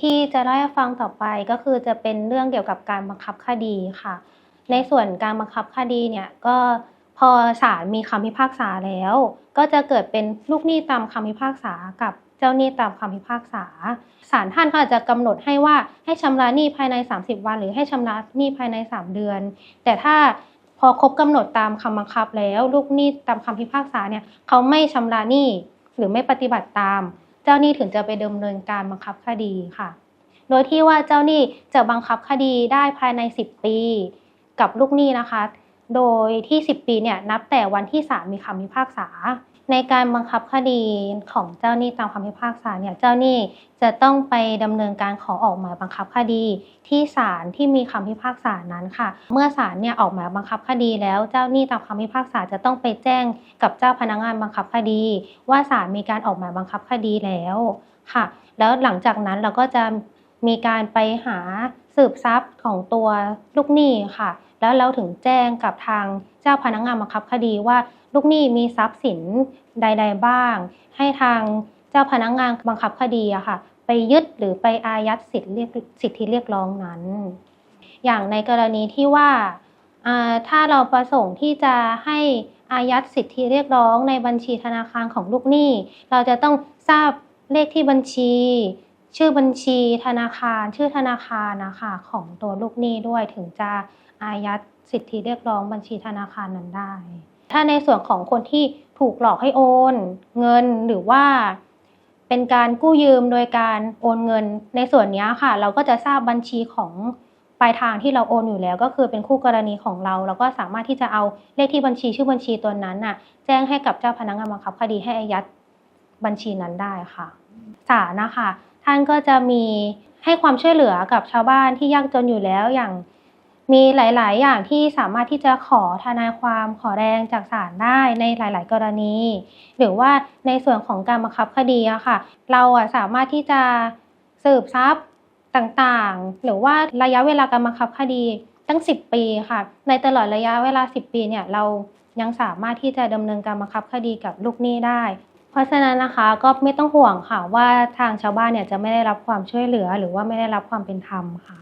ที่จะเล่าให้ฟังต่อไปก็คือจะเป็นเรื่องเกี่ยวกับการบังคับคดีค่ะ ในส่วนการบังคับคดีเนี่ยก็พอศาลมีคำพิพากษาแล้ว ก็จะเกิดเป็นลูกหนี้ตามคำพิพากษากับเจ้าหนี้ตามคำพิพากษาศาลท่านก็อาจจะกำหนดให้ว่าให้ชำระหนี้ภายใน 30 วัน หรือให้ชำระหนี้ภายใน 3 เดือน แต่ถ้าพอครบกำหนดตามคำบังคับแล้ว ลูกหนี้ตามคำพิพากษาเนี่ยเขาไม่ชำระหนี้หรือไม่ปฏิบัติตาม เจ้าหนี้ถึงจะไปดำเนินการบังคับคดีค่ะ โดยที่ว่าเจ้าหนี้จะบังคับคดีได้ภายใน 10 ปี กับลูกหนี้นะคะ โดยที่ 10 ปีเนี่ยนับแต่วันที่ศาลมีคำพิพากษา ในการบังคับคดีของเจ้าหนี้ตามคำพิพากษาเนี่ยเจ้าหนี้จะต้องไปดำเนินการขอออกหมายบังคับคดี ที่ศาลที่มีคำพิพากษานั้นค่ะ เมื่อศาลเนี่ยออกหมายบังคับคดีแล้วเจ้าหนี้ตามคำพิพากษาจะต้องไปแจ้งกับเจ้าพนักงานบังคับคดี ว่าศาลมีการออกหมายบังคับคดีแล้วค่ะ แล้วหลังจากนั้นเราก็จะ มีการไปหาสืบทรัพย์ของตัวลูกหนี้ค่ะ แล้วเราถึงแจ้งกับทางเจ้าพนักงานบังคับคดีว่า ลูกหนี้มีทรัพย์สินใด ๆ บ้าง ให้ทางเจ้าพนักงานบังคับคดีอะค่ะ ไปยึดหรือไปอายัดสิทธิเรียกสิทธิเรียกร้องนั้น อย่างในกรณีที่ว่าอ่าถ้าเราประสงค์ที่จะให้อายัดสิทธิเรียกร้องในบัญชีธนาคารของลูกหนี้ เราจะต้องทราบเลขที่บัญชี ชื่อบัญชีธนาคาร ชื่อธนาคารนะคะของตัวลูกหนี้ด้วยถึงจะอายัดสิทธิเรียกร้องบัญชีธนาคารนั้นได้ ถ้าในส่วนของคนที่ถูกหลอกให้โอน เงินหรือว่า เป็นการกู้ยืมโดยการโอนเงิน ในส่วนนี้ค่ะ เราก็จะทราบบัญชีของปลายทางที่เราโอนอยู่แล้วก็คือเป็นคู่กรณีของเรา เราก็สามารถที่จะเอาเลขที่บัญชีชื่อบัญชีตัวนั้นน่ะ แจ้งให้กับเจ้าพนักงานบังคับคดีให้อายัดบัญชีนั้นได้ค่ะศาลนะคะ ท่านก็จะมีให้ความช่วยเหลือกับชาวบ้านที่ยากจนอยู่แล้วอย่างมีหลาย ๆ อย่างที่สามารถที่จะขอทนายความขอแรงจากศาลได้ในหลาย ๆ กรณี หรือว่าในส่วนของการบังคับคดีอะค่ะ เราอะสามารถที่จะสืบทรัพย์ต่าง ๆ หรือว่าระยะเวลาการบังคับคดีตั้ง 10 ปีค่ะ ในตลอดระยะเวลา 10 ปีเนี่ยเรายังสามารถที่จะดำเนินการบังคับคดีกับลูกหนี้ได้ ราะฉะนั้นนะคะก็ไม่ต้องห่วงค่ะว่าทางชาวบ้านเนี่ยจะไม่ได้รับความช่วยเหลือ หรือว่าไม่ได้รับความเป็นธรรมค่ะ